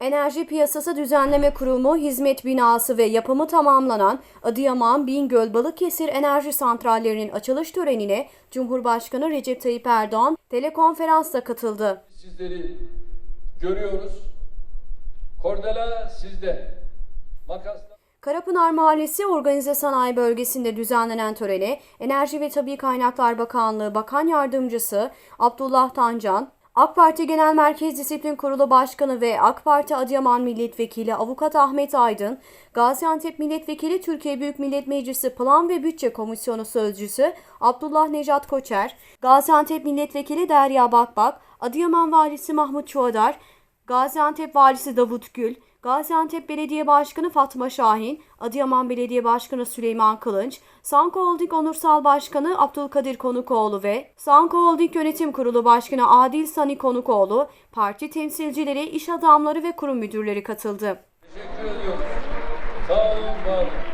Enerji Piyasası Düzenleme Kurumu hizmet binası ve yapımı tamamlanan Adıyaman, Bingöl, Balıkesir enerji santrallerinin açılış törenine Cumhurbaşkanı Recep Tayyip Erdoğan telekonferansla katıldı. Sizleri görüyoruz. Kordela sizde. Makasla Karapınar Mahallesi Organize Sanayi Bölgesi'nde düzenlenen törene Enerji ve Tabi Kaynaklar Bakanlığı Bakan Yardımcısı Abdullah Tancan, AK Parti Genel Merkez Disiplin Kurulu Başkanı ve AK Parti Adıyaman Milletvekili Avukat Ahmet Aydın, Gaziantep Milletvekili Türkiye Büyük Millet Meclisi Plan ve Bütçe Komisyonu Sözcüsü Abdullah Necat Koçer, Gaziantep Milletvekili Derya Bakbak, Adıyaman Valisi Mahmut Çuadar, Gaziantep Valisi Davut Gül, Gaziantep Belediye Başkanı Fatma Şahin, Adıyaman Belediye Başkanı Süleyman Kılınç, Sanko Holding Onursal Başkanı Abdülkadir Konukoğlu ve Sanko Holding Yönetim Kurulu Başkanı Adil Sani Konukoğlu, parti temsilcileri, iş adamları ve kurum müdürleri katıldı. teşekkür ediyoruz. Sağ olun, var.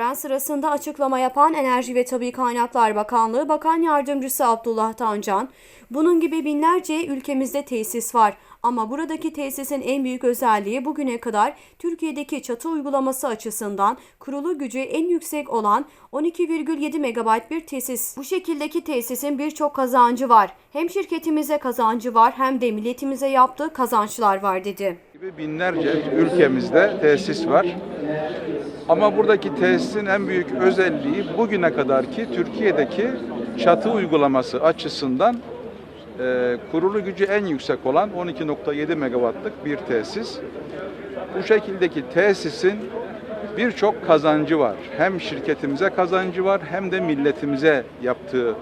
Tören sırasında açıklama yapan Enerji ve Tabi Kaynaklar Bakanlığı Bakan Yardımcısı Abdullah Tancan, bunun gibi binlerce ülkemizde tesis var ama buradaki tesisin en büyük özelliği bugüne kadar Türkiye'deki çatı uygulaması açısından kurulu gücü en yüksek olan 12,7 megabayt bir tesis. Bu şekildeki tesisin birçok kazancı var. Hem şirketimize kazancı var hem de milletimize yaptığı kazançlar var dedi. binlerce ülkemizde tesis var. Ama buradaki tesisin en büyük özelliği bugüne kadarki Türkiye'deki çatı uygulaması açısından e, kurulu gücü en yüksek olan 12.7 megawattlık bir tesis. Bu şekildeki tesisin birçok kazancı var. Hem şirketimize kazancı var hem de milletimize yaptığı e,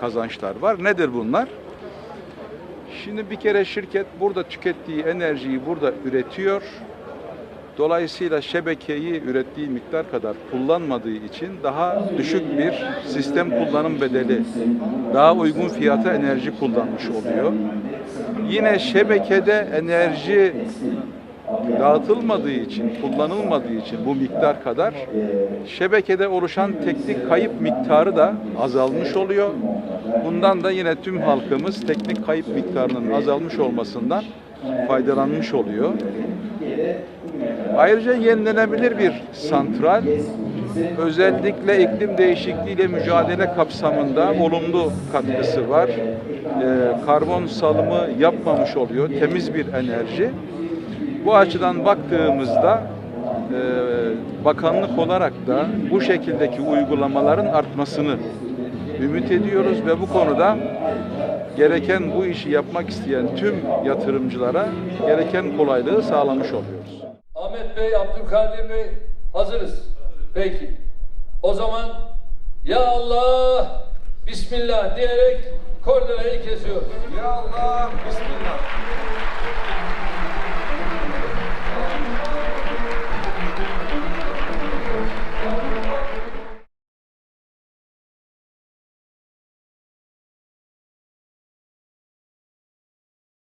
kazançlar var. Nedir bunlar? Şimdi bir kere şirket burada tükettiği enerjiyi burada üretiyor. Dolayısıyla şebekeyi ürettiği miktar kadar kullanmadığı için daha düşük bir sistem kullanım bedeli, daha uygun fiyata enerji kullanmış oluyor. Yine şebekede enerji dağıtılmadığı için, kullanılmadığı için bu miktar kadar şebekede oluşan teknik kayıp miktarı da azalmış oluyor. Bundan da yine tüm halkımız teknik kayıp miktarının azalmış olmasından faydalanmış oluyor. Ayrıca yenilenebilir bir santral özellikle iklim değişikliğiyle mücadele kapsamında olumlu katkısı var. Ee, karbon salımı yapmamış oluyor. Temiz bir enerji. Bu açıdan baktığımızda e, bakanlık olarak da bu şekildeki uygulamaların artmasını ümit ediyoruz ve bu konuda gereken bu işi yapmak isteyen tüm yatırımcılara gereken kolaylığı sağlamış oluyoruz. Ahmet Bey, Abdülkadir Bey hazırız. Peki. O zaman ya Allah Bismillah diyerek kordelayı kesiyoruz. Ya Allah, Bismillah.